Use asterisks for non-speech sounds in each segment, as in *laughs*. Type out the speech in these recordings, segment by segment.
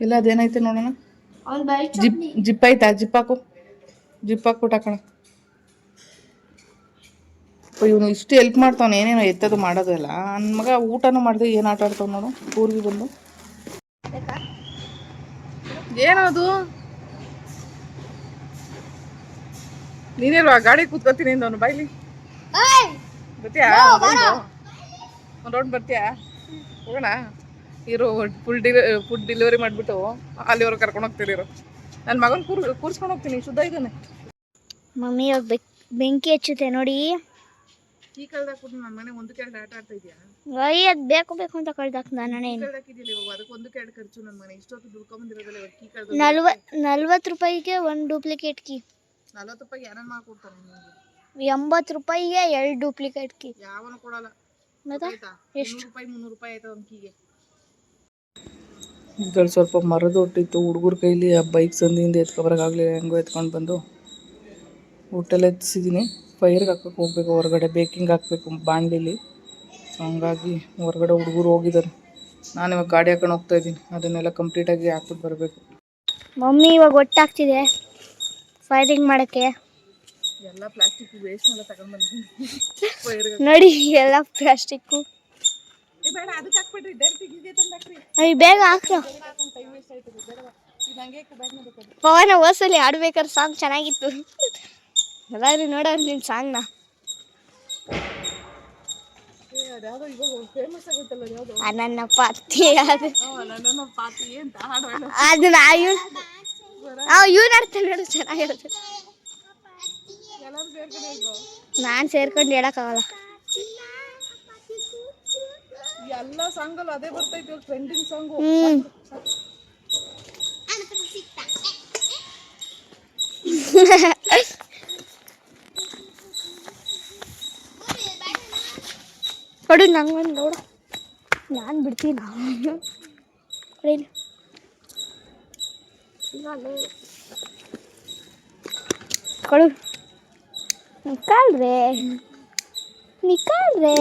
ಇಲ್ಲ ಅದೇನೈತೆ ನೋಡೋಣ. ಜಿಪ್ ಜಿಪ್ ಐತಾ ಜಿಪ್ ಹಾಕು. ಜಿಪ್ ಹಾಕ್ಬಿಟ್ಟು ಹಾಕೋಣ. ಇವನು ಇಷ್ಟು ಹೆಲ್ಪ್ ಮಾಡ್ತಾವ್ ಏನೇನೋ ಎತ್ತದು ಮಾಡೋದಲ್ಲ ನನ್ನ ಮಗ ಊಟನೂ ಮಾಡಿದೆ ಏನು ಆಟ ಆಡ್ತಾವ ನೋಡು. ಊರಿಗೆ ಬಂದು. ಏನದು? ನೀನಿಲ್ವಾ? ಗಾಡಿ ಕೂತ್ಕೋತೀನಿ ಅವನು. ಬಾಯ್ಲಿ ಬರ್ತೀಯಾ? ಒಂದು ರೌಂಡ್ ಬರ್ತೀಯಾ? ಹೋಗೋಣ? ಇರೋ ಫುಲ್ ಡಿಲಿ ಫುಡ್ ಡೆಲಿವರಿ ಮಾಡಿಬಿಟ್ಟು ಅಲ್ಲಿವರೆಗೆ ಕರ್ಕೊಂಡು ಹೋಗ್ತಿರೋ ನನ್ನ ಮಗನ ಕೂರ್ ಕೂರ್ಸ್ಕೊಂಡು ಹೋಗ್ತೀನಿ ಶುದ್ಧ ಇದ್ದಾನೆ. ಮಮ್ಮಿ ಇವಾಗ ಬೆಂಕಿ ಹಚ್ಚುತ್ತೆ ನೋಡಿ. ಈ ಕಳ್ದಾಗ ನನ್ನ ಮನೆ ಒಂದು ಕೆಳಗೆ ಆಟ ಆಡ್ತಾ ಇದೆಯಾ? ಅಯ್ಯ ಅದ್ ಬೇಕು ಬೇಕು ಅಂತ ಕಳ್ದಾಕ ಇವಾಗ ಅದಕ್ಕೆ ಒಂದು ಕೆಳಗೆ ಖರ್ಚು ನನ್ನ ಮನೆ. ಇಷ್ಟೊತ್ತು ದುಡ್ಕೊಂಬಂದಿರೋದಲ್ಲ ಇವಾಗ ಕೀ ಕಳ್ದ ನಲ್ವ ನಲ್ವತ್ತು ರೂಪಾಯಿಗೆ ಒಂದು ಡೂಪ್ಲಿಕೇಟ್ ಕೀ ನಲ್ವತ್ತು ರೂಪಾಯಿ ಯಾರನ್ನ ಮಾಡ್ಕೊಡ್ತಾನೆ ನಿಮಗೆ? ಎಂಬತ್ತು ರೂಪಾಯಿಗೆ ಎರಡು ಡೂಪ್ಲಿಕೇಟ್ ಕೀ ಯಾವನು ಕೊಡಲ್ಲ. ಮತ್ತೆ? ಎಷ್ಟು? ರೂಪಾಯಿ ಮುನ್ನೂರು ರೂಪಾಯಿ ಆಯ್ತಾ ಒಂದು ಕೀಗೆ ಇದ್ರಲ್ಲಿ ಸ್ವಲ್ಪ ಮರದ ಹೊಟ್ಟಿತ್ತು. ಹುಡುಗರ ಕೈಲಿ ಆ ಬೈಕ್ ಸಂದಿಯಿಂದ ಎತ್ಕೊಬರೋಕ್ಕಾಗಲಿಲ್ಲ ಹೆಂಗೋ ಎತ್ಕೊಂಡು ಬಂದು ಊಟೆಲ್ಲ ಎತ್ತಿಸಿದ್ದೀನಿ ಫೈರ್ಗೆ ಹಾಕಕ್ಕೆ ಹೋಗ್ಬೇಕು. ಹೊರಗಡೆ ಬೇಕಿಂಗ್ ಹಾಕಬೇಕು ಬಾಣಲಿಲಿ. ಸೊ ಹಂಗಾಗಿ ಹೊರಗಡೆ ಹುಡುಗರು ಹೋಗಿದ್ದಾರೆ. ನಾನು ಇವಾಗ ಗಾಡಿ ಹಾಕೊಂಡು ಹೋಗ್ತಾ ಇದ್ದೀನಿ. ಅದನ್ನೆಲ್ಲ ಕಂಪ್ಲೀಟಾಗಿ ಹಾಕ್ಬಿಟ್ಟು ಬರಬೇಕು. ಮಮ್ಮಿ ಇವಾಗ ಒಟ್ಟಾಗ್ತಿದೆ. ಫೈರಿಂಗ್ ಮಾಡೋಕ್ಕೆ. ಎಲ್ಲ ಪ್ಲಾಸ್ಟಿಕ್ ವೇಸ್ಟ್ ಎಲ್ಲ ಬಂದಿದ್ದೀನಿ. *laughs* ಫೈರ್ಗೆ ನೋಡಿ ಎಲ್ಲ ಪ್ಲಾಸ್ಟಿಕ್ಕು ಬೇಡ ಅದಕ್ಕೆ ಹಾಕ್ಬಿಟ್ರಿ ಡೈರೆಕ್ಟ್ ಇದೆ ತಂದು ಹಾಕ್ರಿ. ಅಯ್ಯ ಬೇಗ ಹಾಕ್ರ ಟೈಮ್ ವೇಸ್ಟ್ ಆಯ್ತದೆ ಬೇಡ ಇದು ಹಂಗೆ ಪವನ ಓಸಲಿ ಆಡ್ಬೇಕಾದ್ರೆ ಸಾಂಗ್ ಚೆನ್ನಾಗಿತ್ತು. ಎಲ್ಲಾದ್ರೂ ನೋಡೋರು ನಿನ್ನ ಸಾಂಗ್ನ ಅದ್ಯಾವುದೋ ಇವಾಗ ಫೇಮಸ್ ಆಗುತ್ತಲ್ಲ ಅದ್ಯಾವುದೋ ನನ್ನ ಅದು ನನ್ನ ಪಾತಿ ಅಂತ ಹಾಡು ಹೇಳು ಅದನ್ನ ಇವ್ನು ಇವ್ನು ಆಡ್ತಾನೆ ನೋಡು ಚೆನ್ನಾಗಿರುತ್ತೆ. ಎಲ್ಲರೂ ಸೇರ್ಕೊಂಡು ನಾನು ಸೇರ್ಕೊಂಡು ಹೇಳಕ್ಕಾಗಲ್ಲ. ಎಲ್ಲ ಸಾಂಗಲ್ಲೂ ಅದೇ ಬರ್ತೈತೆ ಟ್ರೆಂಡಿಂಗ್ ಸಾಂಗು ಕೊಡು ನಂಗೊಂದು ನೋಡು. ನಾನು ಬಿಡ್ತೀನಿ? ನಾನು ಕೊಡಿ. ಕೊಡು ನಿಕಾಲ್ರೆ ನಿಕಾಲ್ರೆ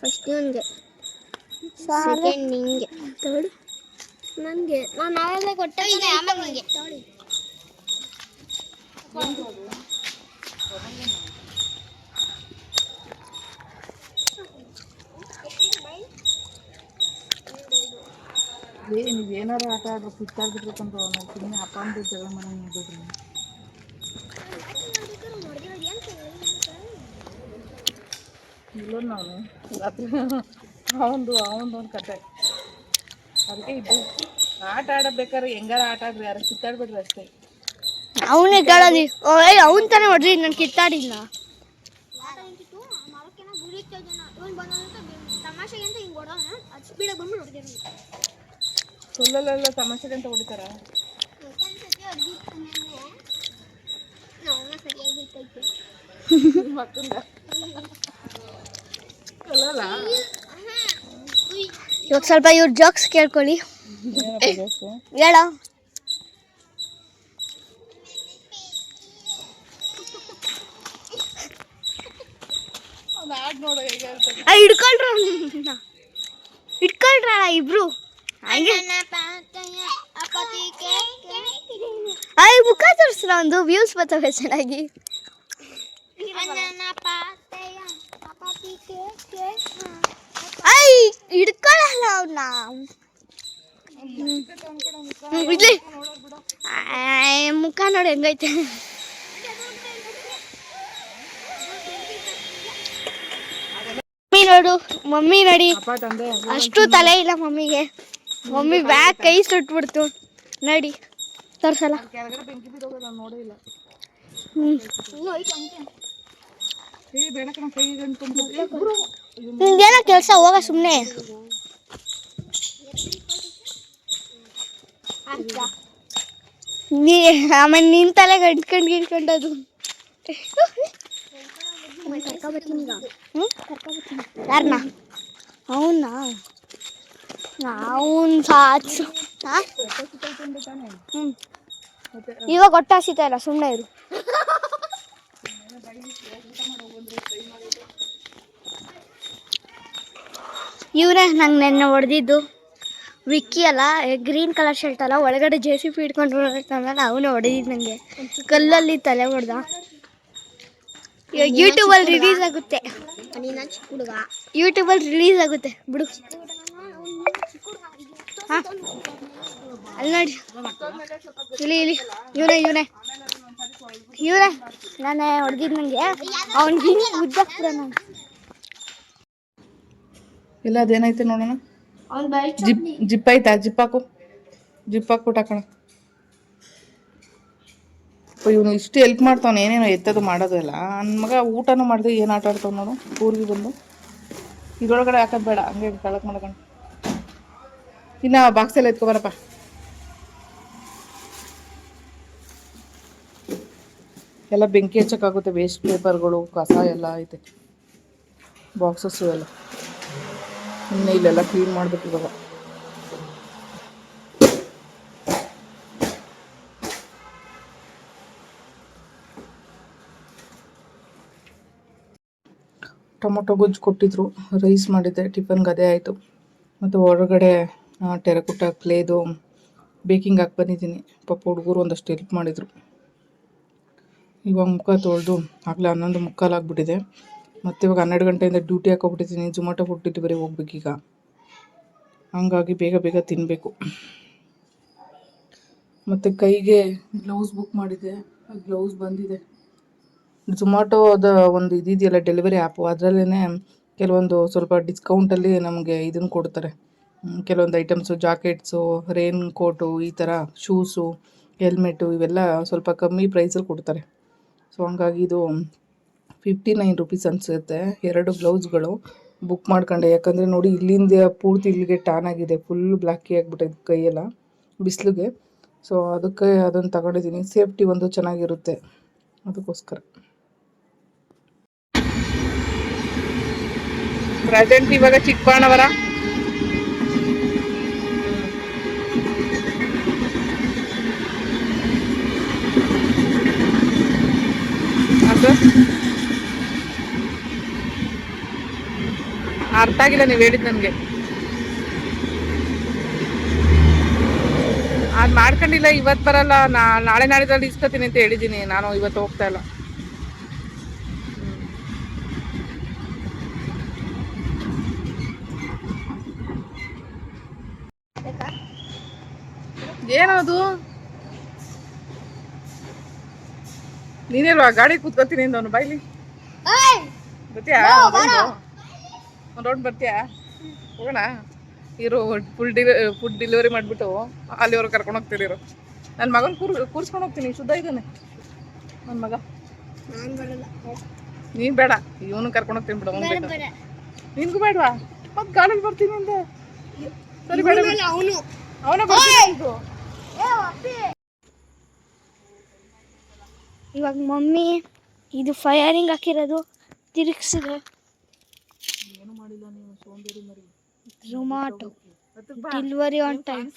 ಫಸ್ಟ್ ಸಾಲ ಸೆಕೆಂಡ್ ನಿಂಗೆ ತಗೊಳ್ಳಿ ನನಗೆ ನಾನು ಆವಾಗಲೇ ಕೊಟ್ಟೆ. ಆಮೇಲೆ ನಿಂಗೆ. ತಗೊಳ್ಳಿ ಏ ನೀವು ಏನಾರು ಆಟ ಆಡ್ಬೇಕು ಕಿತ್ತಾಡ್ಬಿಟ್ಬೇಕಂತ ನಾವು ಸುಮ್ಮನೆ ಅಪ್ಪ ಅಮ್ಮ ಜಗಳ ಇಲ್ಲ ನಾನು ರಾತ್ರಿ ಅವಂದು ಅವನದು ಒಂದು ಕತೆ. ಅದಕ್ಕೆ ಇದು. ಆಟ ಆಡಬೇಕಾದ್ರೆ ಹೆಂಗಾರ ಆಟ ಆಡ್ರಿ ಯಾರು ಕಿತ್ತಾಡ್ಬಿಡ್ರಿ ಅಷ್ಟೇ. ಅವನೇ ಕೇಳೋದಿ ಏಯ್ ಅವನ್ ತಾನೇ ಹೊಡ್ರಿ ನಾನು ಕಿತ್ತಾಡಿಲ್ಲ ಸುಳ್ಳಲ್ಲೆಲ್ಲ ತಮಾಷೆಗೆ ಅಂತ ಹೊಡಿತಾರ? ನಾವು ಇವಾಗ ಸ್ವಲ್ಪ ಇವ್ರ ಜೋಕ್ಸ್ ಕೇಳ್ಕೊಳ್ಳಿ. ಹೇಳ. ಹಿಡ್ಕೊಳ್ರ ಹಿಡ್ಕೊಳ್ರ ಇಬ್ರು. ಹಂಗೆ. ಅಯ್ಯ ಮುಖ ತೋರಿಸ್ರ ಒಂದು ವ್ಯೂಸ್ ಬರ್ತವೆ ಚೆನ್ನಾಗಿ. ಅಯ್ಯ ಹಿಡ್ಕೊಳ್ಳಲ್ಲ ಅವನ್ನ ಇಲ್ಲಿ ಮುಖ ನೋಡಿ ಹೆಂಗೈತೆ. ಮಮ್ಮಿ ನೋಡು, ಮಮ್ಮಿ ನಡಿ. ಅಷ್ಟು ತಲೆ ಇಲ್ಲ ಮಮ್ಮಿಗೆ. ಮಮ್ಮಿ ಬ್ಯಾಗ್ ಕೈ ಸುಟ್ಬಿಡ್ತು. ನೋಡಿ, ತೋರ್ಸಲ್ಲ. ಕೆಳಗಡೆ ನಿಂಗೇನೋ ಕೆಲಸ, ಹೋಗ ಸುಮ್ಮನೆ ನೀ, ಆಮೇಲೆ ನಿನ್ ತಲೆ ಗಂಟ್ಕೊಂಡು ಗಿಟ್ಕೊಂಡದು ಯಾರನ್ನ ಅವನ್ನ ಅವನ್? ಸಾಚು. ಇವಾಗ ಒಟ್ಟಾಸಿತ ಇಲ್ಲ ಸುಮ್ಮನೆ ಇರು. ಇವರೇ, ನಂಗೆ ನೆನ್ನೆ ಹೊಡೆದಿದ್ದು ವಿಕ್ಕಿ ಅಲ್ಲ ಗ್ರೀನ್ ಕಲರ್ ಶರ್ಟ್ ಅಲ್ಲ, ಒಳಗಡೆ ಜೆ ಸಿ ಪಿ ಇಟ್ಕೊಂಡು ಅವನು ಹೊಡೆದಿದ್ ನನಗೆ ಕಲ್ಲಲ್ಲಿ ತಲೆ ಹೊಡೆದ. ಯೂಟ್ಯೂಬಲ್ಲಿ ರಿಲೀಸ್ ಆಗುತ್ತೆ. ಯೂಟ್ಯೂಬಲ್ಲಿ ರಿಲೀಸ್ ಆಗುತ್ತೆ. ಬಿಡು. ಅಲ್ಲಿ ನೋಡಿ. ಇಲ್ಲಿ ಇಲ್ಲಿ. ಇವನೇ ಇವನೇ ಇವನೇ ನಾನೇ ಹೊಡೆದಿದ್ದು ನನಗೆ ಅವ್ನಿಗೆ ಹಿಂಗೆ ಉದ್ದಾಕ್ಬಿಡ ನಾನು. ಇಲ್ಲ ಅದೇನೈತೆ ನೋಡೋಣ? ಜಿಪ್ ಜಿಪ್ ಐತಾ? ಜಿಪ್ ಹಾಕು. ಜಿಪ್ ಹಾಕ್ಬಿಟ್ಟು ಹಾಕೋಣ. ಇವನು ಇಷ್ಟು ಹೆಲ್ಪ್ ಮಾಡ್ತಾವನು. ಏನೇನೋ ಎತ್ತದು ಮಾಡೋದು ಎಲ್ಲ. ನನ್ನ ಮಗ ಊಟನೂ ಮಾಡಿದೆ ಏನು ಆಟ ಆಡ್ತಾವ ನೋಡು. ಊರಿಗೆ ಬಂದು. ಇದ್ರೊಳಗಡೆ ಹಾಕೋದು ಬೇಡ. ಹಂಗೆ ಕಳಕ್ ಮಾಡ್ಕೊಂಡು. ಇನ್ನು ಬಾಕ್ಸೆಲ್ಲ ಎತ್ಕೊಬರಪ್ಪ. ಎಲ್ಲ ಬೆಂಕಿ ಹಚ್ಚಕ್ಕಾಗುತ್ತೆ. ವೇಸ್ಟ್ ಪೇಪರ್ಗಳು ಕಸ ಎಲ್ಲ ಐತೆ. ಬಾಕ್ಸಸ್ಸು ಎಲ್ಲ. ಇನ್ನು ಇಲ್ಲೆಲ್ಲ ಕ್ಲೀನ್ ಮಾಡಬೇಕು ಇವಾಗ. ಟೊಮೊಟೊ ಗೊಜ್ಜು ಕೊಟ್ಟಿದ್ರು ರೈಸ್ ಮಾಡಿದ್ದೆ ಟಿಫನ್ಗೆ ಅದೇ ಆಯಿತು. ಮತ್ತು ಹೊರಗಡೆ ಟೆರಕುಟ, ಕ್ಲೇದು ಬೇಕಿಂಗ್ ಹಾಕಿ ಬಂದಿದ್ದೀನಿ. ಪಾಪ ಹುಡುಗರು ಒಂದಷ್ಟು ಹೆಲ್ಪ್ ಮಾಡಿದರು. ಇವಾಗ ಮುಖ ತೊಳೆದು, ಆಗಲೇ ಹನ್ನೊಂದು ಮುಕ್ಕಾಲು ಆಗಿಬಿಟ್ಟಿದೆ. ಮತ್ತು ಇವಾಗ ಹನ್ನೆರಡು ಗಂಟೆಯಿಂದ ಡ್ಯೂಟಿ ಹಾಕೋಬಿಟ್ಟಿದ್ದೀನಿ ಜೊಮ್ಯಾಟೊ ಫುಡ್ ಡೆಲಿವರಿ ಹೋಗ್ಬೇಕೀಗ. ಹಂಗಾಗಿ ಬೇಗ ಬೇಗ ತಿನ್ನಬೇಕು ಮತ್ತು ಕೈಗೆ ಗ್ಲೌಸ್ ಬುಕ್ ಮಾಡಿದ್ದೆ ಗ್ಲೌಸ್ ಬಂದಿದೆ. ಝೊಮ್ಯಾಟೋದ ಒಂದು ಇದಿದೆಯಲ್ಲ ಡೆಲಿವರಿ ಆ್ಯಪು ಅದರಲ್ಲೇ ಕೆಲವೊಂದು ಸ್ವಲ್ಪ ಡಿಸ್ಕೌಂಟಲ್ಲಿ ನಮಗೆ ಇದನ್ನು ಕೊಡ್ತಾರೆ. ಕೆಲವೊಂದು ಐಟಮ್ಸು ಜಾಕೆಟ್ಸು ರೇನ್ ಕೋಟು ಈ ಥರ ಶೂಸು ಹೆಲ್ಮೆಟು ಇವೆಲ್ಲ ಸ್ವಲ್ಪ ಕಮ್ಮಿ ಪ್ರೈಸಲ್ಲಿ ಕೊಡ್ತಾರೆ. ಸೊ ಹಂಗಾಗಿ ಇದು ಫಿಫ್ಟಿ ನೈನ್ ರುಪೀಸ್ ಅನಿಸುತ್ತೆ. ಎರಡು ಬ್ಲೌಸ್ಗಳು ಬುಕ್ ಮಾಡ್ಕೊಂಡೆ. ಯಾಕಂದರೆ ನೋಡಿ, ಇಲ್ಲಿಂದ ಪೂರ್ತಿ ಇಲ್ಲಿಗೆ ಟ್ಯಾನ್ ಆಗಿದೆ. ಫುಲ್ ಬ್ಲ್ಯಾಕಿ ಆಗಿಬಿಟ್ಟಿದೆ ಕೈಯೆಲ್ಲ, ಬಿಸಿಲಿಗೆ. ಸೊ ಅದಕ್ಕೆ ಅದನ್ನು ತಗೊಂಡಿದ್ದೀನಿ. ಸೇಫ್ಟಿ ಒಂದು ಚೆನ್ನಾಗಿರುತ್ತೆ. ಅದಕ್ಕೋಸ್ಕರ. ಪ್ರೆಸೆಂಟ್ ಇವಾಗ ಚಿಕ್ಕಬಾಣವರ ಅದು ಅರ್ಥ ಆಗಿಲ್ಲ ನೀವು ಹೇಳಿದ್ ನನಗೆ. ಅದು ಮಾಡ್ಕೊಂಡಿಲ್ಲ ಇವತ್ತು ಬರಲ್ಲ ನಾ ನಾಳೆ ನಾಳಿದ್ರಲ್ಲಿ ಇಸ್ಕೊತೀನಿ ಅಂತ ಹೇಳಿದ್ದೀನಿ ನಾನು ಇವತ್ತು ಹೋಗ್ತಾ ಇಲ್ಲ. ಏನದು? ನೀನೇಲ್ವಾ ಗಾಡಿ ಕೂತ್ಕೋತೀನಿ ಅವನು ಬಾಯ್ಲಿ ಒಂದು ರೌಂಡ್ ಬರ್ತೀಯಾ? ಹೋಗೋಣ. ಇರು ಫುಲ್ ಡಿಲಿ ಫುಡ್ ಡೆಲಿವರಿ ಮಾಡಿಬಿಟ್ಟು ಅಲ್ಲಿವರೆಗೆ ಕರ್ಕೊಂಡು ಹೋಗ್ತೀರಿರು ನನ್ನ ಮಗನ ಕೂರ್ ಕೂರ್ಸ್ಕೊಂಡು ಹೋಗ್ತೀನಿ ಶುದ್ಧ ಇದ್ದಾನೆ ನನ್ನ ಮಗ. ನಾನು ಬೇಡ ಇವನು ಕರ್ಕೊಂಡು ಹೋಗ್ತೀನಿ ಬಿಡು ಬೇಕು ನಿನ್ಗೂ ಬೇಡವಾ? ಮತ್ತೆ ಗಾಡಲ್ಲಿ ಬರ್ತೀನಿ ಅಂದೆ. ಸರಿ ಬೇಡ ಅವನು. ಅವನ. ಇವಾಗ ಮಮ್ಮಿ ಇದು ಫೈರಿಂಗ್ ಹಾಕಿರೋದು ತಿರುಗಿಸಿದೆ. ಝೊಮ್ಯಾಟೊ. ಡೆಲಿವರಿ ಆನ್ ಟೈಮ್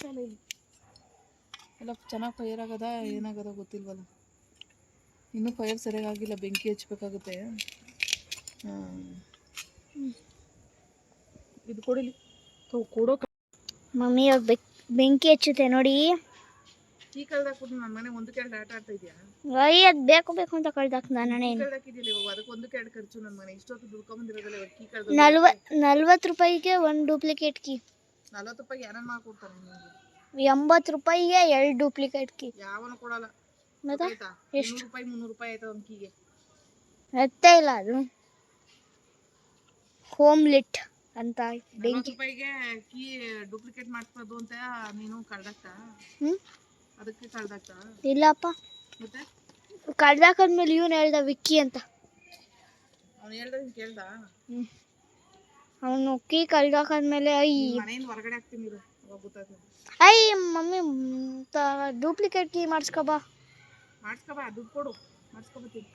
ಎಲ್ಲ ಚೆನ್ನಾಗಿ ಫೈರ್ ಆಗದ ಏನಾಗದ ಗೊತ್ತಿಲ್ವಲ್ಲ. ಇನ್ನೂ ಫೈರ್ ಸರಿಯಾಗಿ ಆಗಿಲ್ಲ ಬೆಂಕಿ ಹಚ್ಬೇಕಾಗುತ್ತೆ. ಹ್ಮ್. ಇದು ಕೊಡಿಲಿ. ಕೊಡೋ ಮಮ್ಮಿ ಬೆಂಕಿ ಹಚ್ಚುತ್ತೆ ನೋಡಿ. ಕೀ ಕೂಡ ನನ್ನ ಮನೆ ಒಂದು ಕೆಲ್ಡ ಆಟ ಆಡ್ತಾ ಇದೆಯಾ? ಅಯ್ಯ ಅದು ಬೇಕು ಬೇಕು ಅಂತ ಕಳ್ದಾಕ್ ನಾನೇ ಕಳ್ದಾಕಿದೀನಿ ಇವಾಗ ಅದಕ್ಕೆ ಒಂದು ಎರಡು ಖರ್ಚು ನನ್ನ ಮನೆ. ಇಷ್ಟೊತ್ತು ದುಡ್ಕೊಂಬಂದಿರೋದಲ್ಲ ಇವಾಗ ಕೀ ಕಳ್ದ ನಲ್ವ ನಲ್ವತ್ತು ರೂಪಾಯಿಗೆ ಒಂದು ಡೂಪ್ಲಿಕೇಟ್ ಕೀ ನಲ್ವತ್ತು ರೂಪಾಯಿಗೆ ಯಾರನ್ನ ಮಾಡ್ಕೊಡ್ತಾರೆ ನಿಮಗೆ? ಎಂಬತ್ತು ರೂಪಾಯಿಗೆ ಎರಡು ಡೂಪ್ಲಿಕೇಟ್ ಕೀ ಯಾವನು ಕೊಡಲ್ಲ. ಮತ್ತೆ ಎಷ್ಟು? ರೂಪಾಯಿ ಮುನ್ನೂರು ರೂಪಾಯಿ ಆಯ್ತಾ ಒಂದು ಕೀಗೆ ಅರ್ಥೇ ಇಲ್ಲ ಅದು. ಹೋಮ್ ಲಿಟ್ ಅಂತ ಬೆಂಕಿ. ರೂಪಾಯಿಗೆ ಕೀ ಡೂಪ್ಲಿಕೇಟ್ ಮಾಡಿಸ್ಬೋದು ಅಂತ ನೀನು ಕಳ್ದಾಕ್ತಾ? ಹ್ಞೂ ಅದಕ್ಕೆ ಕಳ್ದಾಕ್ತಾ? ಇಲ್ಲಪ್ಪ. ಮತ್ತೆ? ಕಳ್ದಾಕದ್ಮೇಲೆ ಇವನು ಹೇಳ್ದ ವಿಕ್ಕಿ ಅಂತ. ಅವನು ಹೇಳ್ದ ಕೇಳ್ದ? ಅವನು ಕೀ ಕಳ್ದಾಕದ್ಮೇಲೆ ಐ. ಮನೆಯಿಂದ ಹೊರಗಡೆ ಹಾಕ್ತೀನಿ ಇರು ಐ ಮಮ್ಮಿ ಡೂಪ್ಲಿಕೇಟ್ ಕೀ ಮಾಡಿಸ್ಕೊಬಾ ಮಾಡಿಸ್ಕೊಬ ದುಡ್ಡು ಕೊಡು. ಮಾಡಿಸ್ಕೊಬತ್ತೀನಿ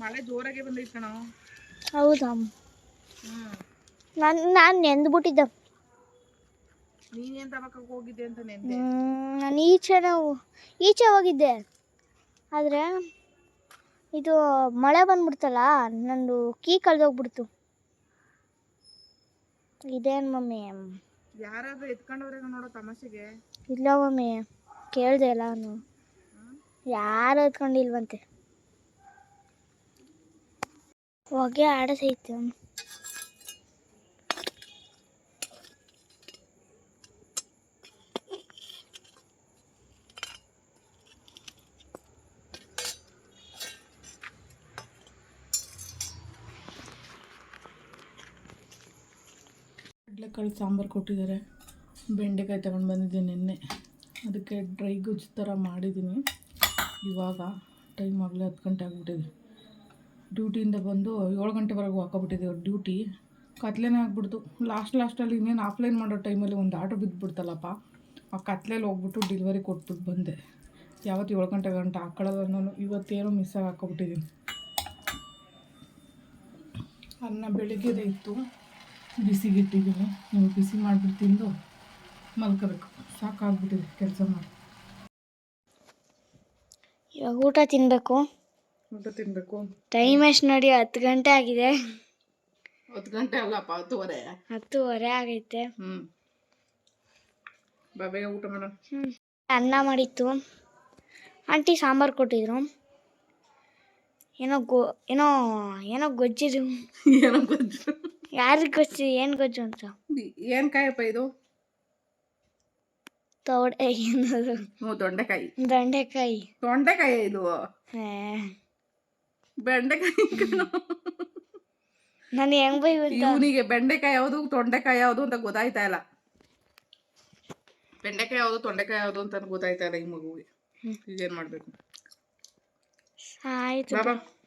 ಮಳೆ ಜೋರಾಗೆ ಬಂದೈತೆ ಕಣೋ. ಹೌದಾ? ಹ್ಞೂ ನಾನು ನಾನು ನೆಂದ್ಬಿಟ್ಟಿದ್ದೆ ನೀನೇನು ತಗೋಕೆ ಹೋಗಿದ್ದೆ ಅಂತ ನೆಂದೆ ನಾನು ಈಚೆ ಹೋ- ಈಚೆ ಹೋಗಿದ್ದೆ. ಆದರೆ ಇದು ಮಳೆ ಬಂದ್ಬಿಡ್ತಲ್ಲ ನಂದು ಕೀ ಕಳ್ದೋಗ್ಬಿಡ್ತು. ಇದೇನು ಮಮ್ಮಿ? ಯಾರಾದ್ರೂ ಎತ್ಕೊಂಡವ್ರೆ ನೋಡೋ ತಮಾಷೆಗೆ. ಇಲ್ಲ ಮಮ್ಮಿ ಕೇಳ್ದೆ ಅಲ್ಲ ನಾನು. ಯಾರು ಎತ್ಕೊಂಡಿಲ್ವಂತೆ? ಹೊಗೆ ಆಡಸೈತೆ. ಕಡಲೆಕಾಳು ಸಾಂಬಾರು ಕೊಟ್ಟಿದ್ದಾರೆ. ಬೆಂಡೆಕಾಯಿ ತಗೊಂಡು ಬಂದಿದ್ದೆ ನಿನ್ನೆ. ಅದಕ್ಕೆ ಡ್ರೈ ಗುಜ್ಜು ಥರ ಮಾಡಿದ್ದೀನಿ. ಇವಾಗ ಟೈಮ್ ಆಗಲೇ ಹತ್ತು ಗಂಟೆ ಆಗಿಬಿಟ್ಟಿದೆ. ಡ್ಯೂಟಿಯಿಂದ ಬಂದು ಏಳು ಗಂಟೆವರೆಗೂ ಹಾಕೋಬಿಟ್ಟಿದ್ದೀವಿ ಡ್ಯೂಟಿ ಕತ್ಲೇನೇ ಆಗ್ಬಿಡ್ತು. ಲಾಸ್ಟ್ ಲಾಸ್ಟಲ್ಲಿ ಇನ್ನೇನು ಆಫ್ಲೈನ್ ಮಾಡೋ ಟೈಮಲ್ಲಿ ಒಂದು ಆಟೋ ಬಿದ್ದುಬಿಡ್ತಲ್ಲಪ್ಪ ಆ ಕತ್ಲೇಲಿ ಹೋಗ್ಬಿಟ್ಟು ಡೆಲಿವರಿ ಕೊಟ್ಬಿಟ್ಟು ಬಂದೆ. ಯಾವತ್ತು ಏಳು ಗಂಟೆ ಗಂಟೆ ಹಾಕೊಳ್ಳೋದು ನಾನು. ಇವತ್ತೇನೋ ಮಿಸ್ಸಾಗಿ ಹಾಕೋಬಿಟ್ಟಿದ್ದೀನಿ ಅನ್ನ ಬೆಳಿಗ್ಗೆದೇ ಇತ್ತು. ಬಿಸಿಗಿಟ್ಟಿದ್ದೀನಿ. ನೀವು ಬಿಸಿ ಮಾಡಿಬಿಟ್ಟು ತಿಂದು ಮಲ್ಕೋಬೇಕು. ಸಾಕಾಗ್ಬಿಟ್ಟಿದೆ ಕೆಲಸ ಮಾಡಿ. ಇವಾಗ ಊಟ ತಿನ್ನಬೇಕು ಊಟ ತಿನ್ನಬೇಕು ಟೈಮ್ ಎಷ್ಟು ನೋಡಿ? ಹತ್ತು ಗಂಟೆ ಆಗಿದೆ. ಹತ್ತು ಗಂಟೆ ಅಲ್ಲಪ್ಪ ಹತ್ತುವರೆ. ಹತ್ತುವರೆ ಆಗೈತೆ. ಹ್ಞೂ ಊಟ ಮಾಡೋಣ ಹ್ಞೂ ಅನ್ನ ಮಾಡಿತ್ತು. ಆಂಟಿ ಸಾಂಬಾರು ಕೊಟ್ಟಿದ್ರು. ಏನೋ ಗೊ ಏನೋ ಏನೋ ಗೊಜ್ಜಿದು ಏನೋ ಗೊಜ್ಜು. ಯಾರಿಗೆ ಗೊಜ್ಜು ಏನು ಗೊಜ್ಜು ಅಂತ? ಏನ್ ಕಾಯಪ್ಪ ಇದು? ತೊಡೆ ಏನದು? ಹ್ಞೂ ತೊಂಡೆಕಾಯಿ ದೊಂಡೆಕಾಯಿ. ತೊಂಡೆಕಾಯಿ ಇದು? ಹೇ. ಬೆಂಡೆಕಾಯಿ ನಾನು ಹೆಂಗ್ ಇವನಿಗೆ ಬೆಂಡೆಕಾಯಿ ಯಾವುದು ತೊಂಡೆಕಾಯಿ ಯಾವುದು ಅಂತ ಗೊತ್ತಾಯ್ತಾ ಇಲ್ಲ. ಬೆಂಡೆಕಾಯಿ ಯಾವುದು ತೊಂಡೆಕಾಯಿ ಯಾವುದು ಅಂತ ಗೊತ್ತಾಯ್ತಾ ಇಲ್ಲ ಈ ಮಗುವಿಗೆ. ಏನ್ ಮಾಡಬೇಕು? ಆಯ್ತು ಬಾಬಾ.